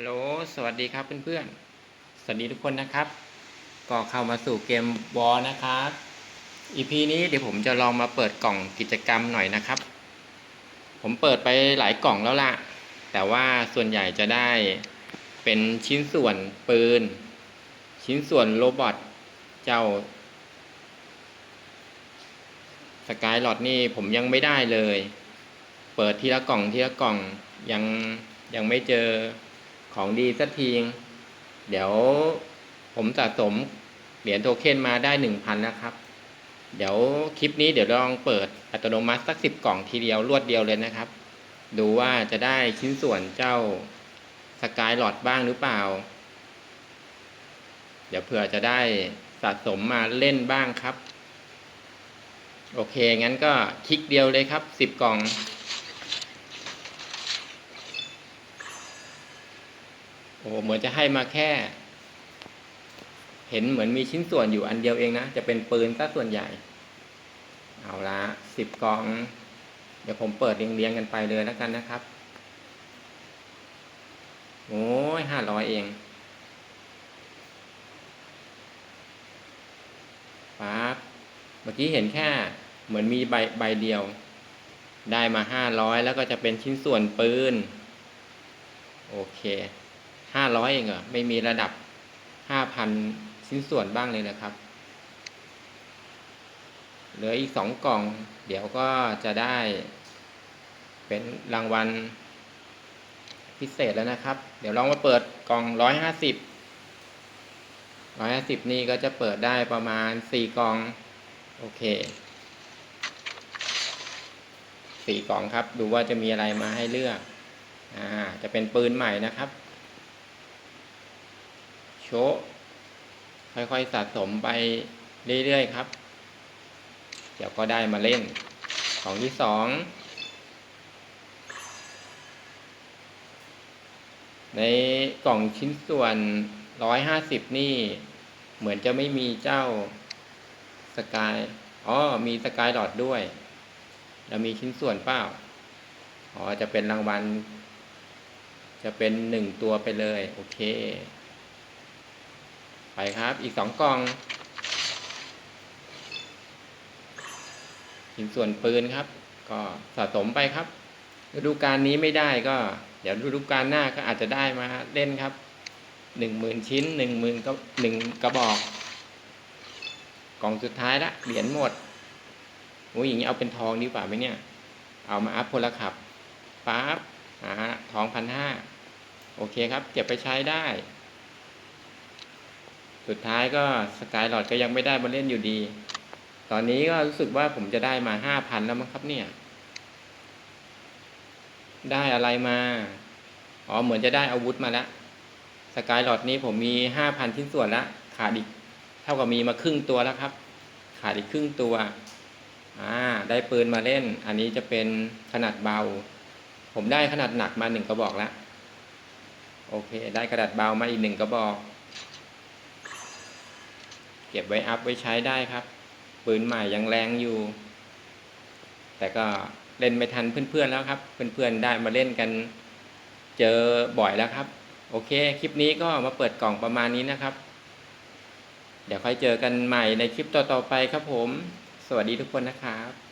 ฮัลโหล สวัสดีครับเพื่อนๆ สวัสดีทุกคนนะครับ ก็เข้ามาสู่เกมวอลนะครับ EP นี้เดี๋ยวผมจะลองมาเปิดกล่องกิจกรรมหน่อยนะครับ ผมเปิดไปหลายกล่องแล้วล่ะ แต่ว่าส่วนใหญ่จะได้เป็นชิ้นส่วนปืน ชิ้นส่วนโรบอท เจ้าสกายหลอดนี่ผมยังไม่ได้เลย เปิดทีละกล่องทีละกล่องยังยังไม่เจอ ของดีสักทีงเดี๋ยวผมสะสมเหรียญโทเค็นมาได้หนึ่งพันแล้วครับ เดี๋ยวคลิปนี้เดี๋ยวลองเปิดอัตโนมัติสักสิบกล่องทีเดียวรวดเดียวเลยนะครับ ดูว่าจะได้ชิ้นส่วนเจ้าสกายหลอดบ้างหรือเปล่า เดี๋ยวเผื่อจะได้สะสมมาเล่นบ้างครับ โอเค งั้นก็คลิกเดียวเลยครับสิบกล่อง โอ้เหมือนจะให้มาแค่ เห็นเหมือนมีชิ้นส่วนอยู่อันเดียวเองนะ จะเป็นปืนซะส่วนใหญ่ เอาละสิบกล่อง เดี๋ยวผมเปิดเรียงๆกันไปเลยแล้วกันนะครับ โอ้ยห้าร้อยเองปั๊บเมื่อกี้เห็นแค่เหมือนมีใบใบเดียว ได้มาห้าร้อยแล้วก็จะเป็นชิ้นส่วนปืน โอเค ห้าร้อยเองเหรอไม่มีระดับห้าพันชิ้นส่วนบ้างเลยนะครับ เหลืออีกสองกล่อง เดี๋ยวก็จะได้ เป็นรางวัลพิเศษแล้วนะครับ เดี๋ยวลองมาเปิดกล่องร้อยห้าสิบร้อยห้าสิบนี่ก็จะเปิดได้ประมาณสี่กล่อง โอเคสี่กล่องครับ ดูว่าจะมีอะไรมาให้เลือก อ่า จะเป็นปืนใหม่นะครับ โชว์ค่อยๆสะสมไปเรื่อยๆครับ เดี๋ยวก็ได้มาเล่น ของที่สองในกล่องชิ้นส่วนร้อยห้าสิบนี่ เหมือนจะไม่มีเจ้าสกายอ๋อมีสกายหลอดด้วย แล้วมีชิ้นส่วนเปล่าอ๋อจะเป็นรางวัล จะเป็นหนึ่งตัวไปเลย โอเค ไปครับ อีกสองกล่องชิ้นส่วนปืนครับ ก็สะสมไปครับฤดูกาลนี้ไม่ได้ก็ เดี๋ยวฤดูกาลหน้าก็อาจจะได้มาเล่นครับหนึ่งหมื่นชิ้นหนึ่งหมื่นก็หนึ่งกระบอก กล่องสุดท้ายละเหรียญหมดโอ้ยอย่างนี้เอาเป็นทองดีกว่าไหมเนี่ย เอามาอัพพลขับปั๊บอ่าทองพันห้าโอเคครับ เก็บไปใช้ได้ สุดท้ายก็สกายหลอดก็ยังไม่ได้มาเล่นอยู่ดี ตอนนี้ก็รู้สึกว่าผมจะได้มาห้าพันแล้วมั้งครับเนี่ย ได้อะไรมา อ๋อเหมือนจะได้อาวุธมาแล้ว สกายหลอดนี้ผมมีห้าพันชิ้นส่วนละขาดอีกเท่ากับมีมาครึ่งตัวแล้วครับ ขาดอีกครึ่งตัว อ่า ได้ปืนมาเล่น อันนี้จะเป็นขนาดเบา ผมได้ขนาดหนักมาหนึ่งกระบอกแล้ว โอเค ได้กระดาษเบามาอีกหนึ่งกระบอก เก็บไว้อัพไว้ใช้ได้ครับ ปืนใหม่ยังแรงอยู่ แต่ก็เล่นไม่ทันเพื่อนๆแล้วครับ เพื่อนๆได้มาเล่นกันเจอบ่อยแล้วครับ โอเค คลิปนี้ก็มาเปิดกล่องประมาณนี้นะครับ เดี๋ยวค่อยเจอกันใหม่ในคลิปต่อๆไปครับผม สวัสดีทุกคนนะครับ